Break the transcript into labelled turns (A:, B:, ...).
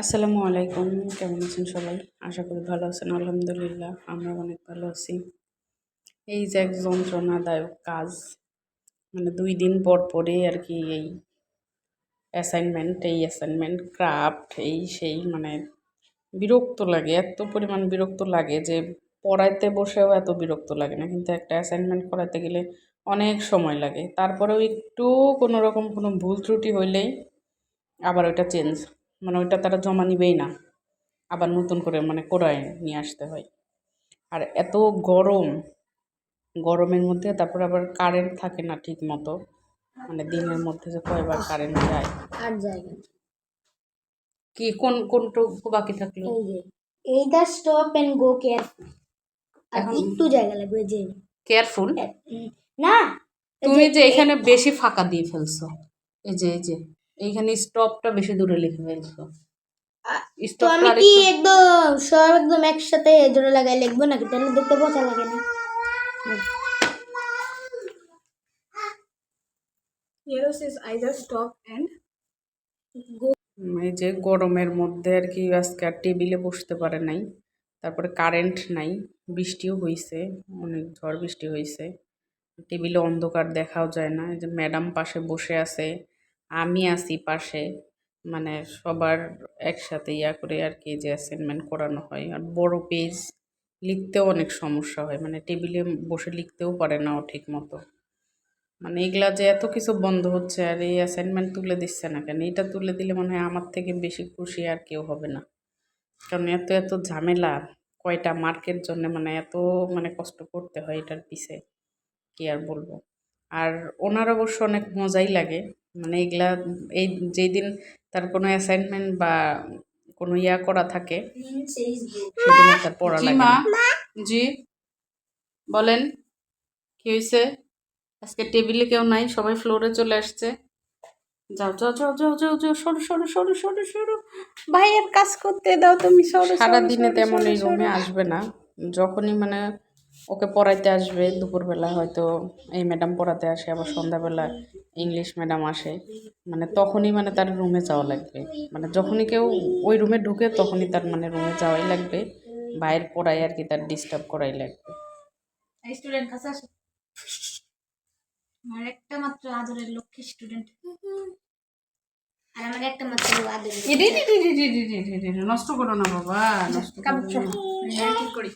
A: আসসালামু আলাইকুম, কেমন আছেন সবাই? আশা করি ভালো আছেন, আলহামদুলিল্লাহ আমরা অনেক ভালো আছি। এই যে এক যন্ত্রণাদায়ক কাজ মানে দুই দিন পর পরে আর কি এই অ্যাসাইনমেন্ট এই অ্যাসাইনমেন্ট ক্রাফট এই সেই মানে বিরক্ত লাগে, এত পরিমাণ বিরক্ত লাগে যে পড়াইতে বসেও এত বিরক্ত লাগে না। কিন্তু একটা অ্যাসাইনমেন্ট করাতে গেলে অনেক সময় লাগে। তারপরেও একটু কোনো রকম কোনো ভুল ত্রুটি হইলেই আবার ওইটা চেঞ্জ মানে ওইটা তারা জমা নিবেই না। আবার নতুন করে মানে কোড়ায় নিয়ে আসতে হয়। আর এত গরম গরমের মধ্যে তারপর আবার কারেন্ট থাকে না ঠিক মতো মানে দিনের মধ্যে যে কয়বার কারেন্ট যায়।
B: আর জায়গা
A: কি কোন কোনটুকু বাকি থাকল?
B: এই এইটা স্টপ এন্ড গো কেয়ারফুল আর
A: এখন-
B: একটু জায়গা লাগবে যে
A: কেয়ারফুল
B: না
A: তুমি যে এখানে বেশি ফাঁকা দিয়ে ফেলছো। এই যে এই যে। এইখানে স্টপটা বেশি দূরে লিখে ফেলছো।
B: তো আমি কি একদম সব একদম একসাথে জোরে লাগাই লিখব নাকি? তাহলে দেখতে বোঝা লাগে না।
C: And
A: উম, এই যে গরমের মধ্যে আর কি আজকে আর টেবিলে বসতে পারে নাই। তারপরে কারেন্ট নাই বৃষ্টিও হয়েছে অনেক ঝড় বৃষ্টি হয়েছে টেবিলে অন্ধকার দেখাও যায় না এই যে ম্যাডাম পাশে বসে আছে। আমি আছি পাশে। মানে সবার একসাথে ইয়া করে আর কি যে অ্যাসাইনমেন্ট করানো হয়। আর বড় পেজ লিখতেও অনেক সমস্যা হয়। মানে টেবিলে বসে লিখতেও পারে না ও ঠিক মতো মানে এগুলা যে এত কিছু বন্ধ হচ্ছে আর এই অ্যাসাইনমেন্ট তুলে দিচ্ছে না কেন? এটা তুলে দিলে মনে হয় আমার থেকে বেশি খুশি আর কেউ হবে না। কারণ এত এত ঝামেলা, কয়টা মার্কের জন্য মানে এত মানে কষ্ট করতে হয় এটার পিছে। কি আর বলব? আর ওনার অবশ্য অনেক মজাই লাগে। মানে এগুলা এই যেই দিন তার কোনো অ্যাসাইনমেন্ট বা কোনো ইয়া করা থাকে সেদিন তার পড়া লাগে। না। জি। বলেন কি হয়েছে আজকে টেবিলে কেউ নাই সবাই ফ্লোরে চলে আসছে। যাও যাও যাও যাও যাও যাও সরু সরো সরো সরো সরো। ভাইয়ের কাজ করতে দাও তুমি সরো সারাদিনে তেমন এই রুমে আসবে না। যখনই মানে ওকে পড়াইতে আসবে দুপুরবেলা হয়তো এই ম্যাডাম পড়াতে আসে আবার সন্ধ্যাবেলা ইংলিশ ম্যাডাম আসে। মানে তখনই মানে তার রুমে যাওয়া লাগবে। মানে যখনই কেউ ওই রুমে ঢুকে তখনই তার মানে রুমে যাওয়াই লাগবে। বাইরের পড়াই আর কি তার ডিস্টার্ব করাই লাগবে।
C: স্টুডেন্ট কাছে আসো। আমার একটা মাত্র আদরের লক্ষ্মী স্টুডেন্ট
B: আর আমার একটা মাত্র আদর
A: নষ্ট করো না বাবা নষ্ট
C: করি?